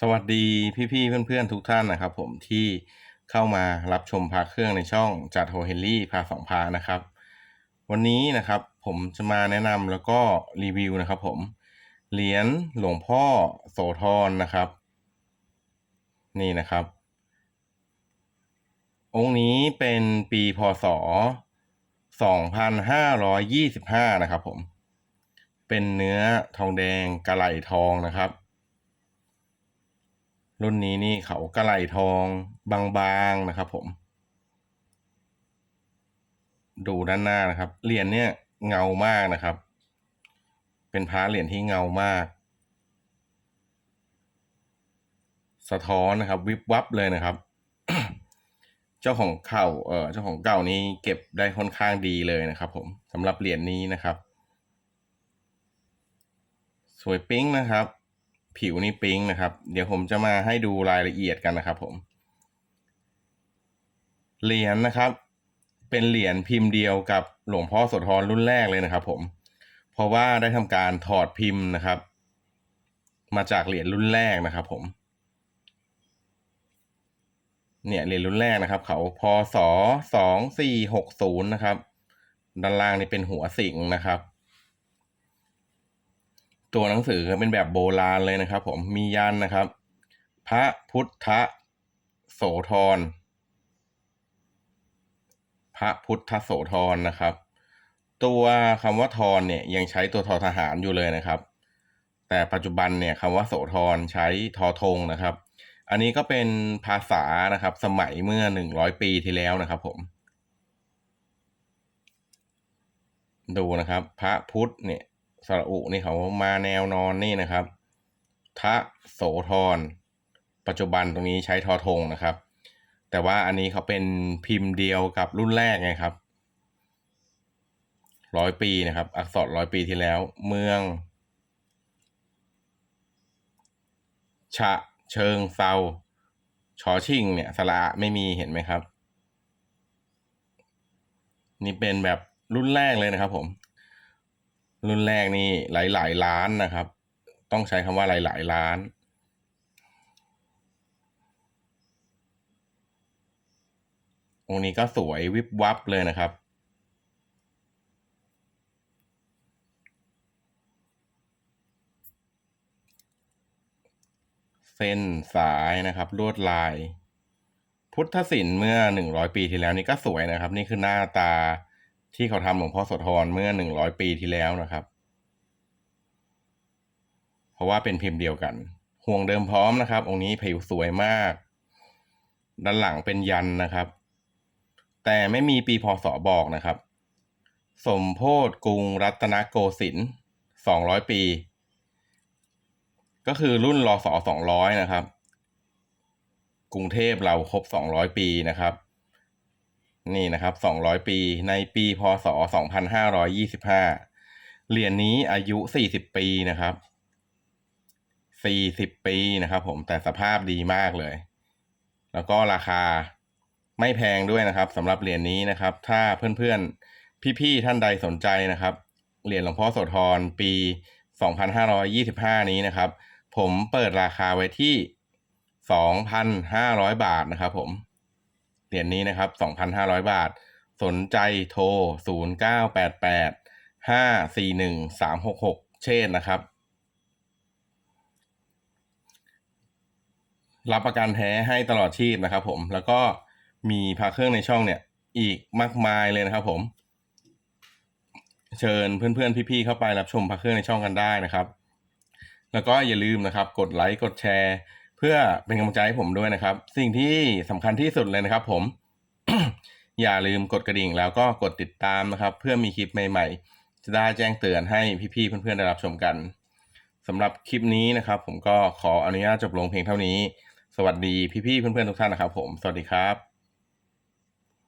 สวัสดีพี่ๆเพื่อนๆทุกท่านนะครับ ผมที่เข้ามารับชมพาเครื่องในช่องจัดโฮเฮนรี่พาสองพานะครับ วันนี้นะครับผมจะมาแนะนำแล้วก็รีวิวนะครับ ผมเหรียญหลวงพ่อโสธรนะครับ นี่นะครับ องค์นี้เป็นปีพศ 2525 นะครับ ผม เป็นเนื้อทองแดงกะไหลทองนะครับ รุ่นนี้นี่เขากระไหลทองบางๆนะครับผม ดูด้านหน้านะครับ เหรียญเนี่ยเงามากนะครับ เป็นพระเหรียญที่เงามาก สะท้อนนะครับ วิบวับเลยนะครับ เจ้าของเข่าเออเจ้าของเก่านี้เก็บได้ค่อนข้างดีเลยนะครับ ผมสำหรับเหรียญนี้นะครับ สวยปิ๊งนะครับ ผิวนี่ปิ๊งนะครับ เดี๋ยวผมจะมาให้ดูรายละเอียดกันนะครับผมเหรียญนะครับ เป็นเหรียญพิมพ์เดียวกับหลวงพ่อโสธรรุ่นแรกเลยนะครับ ผม เพราะว่าได้ทำการถอดพิมพ์นะครับ มาจากเหรียญรุ่นแรกนะครับ ผม เนี่ยเหรียญรุ่นแรกนะครับ เขาพศสองสี่หกศูนย์นะครับ ด้านล่างนี่เป็นหัวสิงห์นะครับ ตัวหนังสือเป็นแบบโบราณเลยนะครับ ผมมียันนะครับ พระพุทธโสธรพระพุทธโสธรนะครับ ตัวคำว่าธรเนี่ยยังใช้ตัวทอทหารอยู่เลยนะครับ แต่ปัจจุบันเนี่ยคำว่าโสธรใช้ทอธงนะครับ อันนี้ก็เป็นภาษานะครับ สมัยเมื่อหนึ่งร้อยปีที่แล้วนะครับ ผม ดูนะครับ พระพุทธเนี่ย สระอุนี่เขามาแนวนอนนี่นะครับ ทะโสธร ปัจจุบันตรงนี้ใช้ทอธงนะครับ แต่ว่าอันนี้เขาเป็นพิมพ์เดียวกับรุ่นแรกไงครับ ร้อยปีนะครับ อักษรร้อยปีที่แล้ว เมือง ฉะเชิงเซาชอชิงเนี่ยสระไม่มีเห็นไหมครับ นี่เป็นแบบรุ่นแรกเลยนะครับผม รุ่นแรกนี่หลายๆล้านนะครับ ต้องใช้คำว่าหลายๆล้าน องค์นี้ก็สวยวิบวับเลยนะครับ เส้นสายนะครับลวดลาย พุทธศิลป์เมื่อหนึ่งร้อยปีที่แล้วนี่ก็สวยนะครับ นี่คือหน้าตา ที่เขาทำหลวงพ่อโสธรเมื่อหนึ่งร้อยปีที่แล้วนะครับ เพราะว่าเป็นพิมพ์เดียวกัน ห่วงเดิมพร้อมนะครับ องค์นี้ผิวสวยมาก ด้านหลังเป็นยันนะครับ แต่ไม่มีปีพศบอกนะครับ สมโพธกรุงรัตนโกสินทร์สองร้อยปี ก็คือรุ่นรอสอสองร้อยนะครับ กรุงเทพเราครบสองร้อยปีนะครับ นี่นะครับสองร้อยปีในปีพศสองพันห้าร้อยี่สิบห้าเหรียญนี้อายุสี่สิบปีนะครับสี่สิบปีนะครับ ผมแต่สภาพดีมากเลย แล้วก็ราคาไม่แพงด้วยนะครับสำหรับเหรียญนี้นะครับ ถ้าเพื่อนๆ พี่ๆ ท่านใดสนใจนะครับ เหรียญหลวงพ่อโสธรปี 2525 นี้นะครับ ผมเปิดราคาไว้ที่ 2,500 บาทนะครับผม รียญนี้นะครับ 2,500 บาท สนใจโทร 0988 541 366 เชษนะครับ รับประกันแท้ให้ตลอดชีพนะครับผม แล้วก็มีพาเครื่องในช่องเนี่ย อีกมากมายเลยนะครับผม เชิญเพื่อนๆ พี่ๆ เข้าไปรับชมพาเครื่องในช่องกันได้นะครับ แล้วก็อย่าลืมนะครับ กดไลค์ กดแชร์ เพื่อเป็นกำลังใจให้ผมด้วยนะครับ สิ่งที่สำคัญที่สุดเลยนะครับ ผม อย่าลืมกดกระดิ่งแล้วก็กดติดตามนะครับ เพื่อมีคลิปใหม่ ๆ จะได้แจ้งเตือนให้พี่ๆเพื่อนๆได้รับชมกันสำหรับคลิปนี้นะครับ ผมก็ขออนุญาตจบลงเพียงเท่านี้ สวัสดีพี่ๆเพื่อนๆทุกท่านนะครับ ผม สวัสดีครับ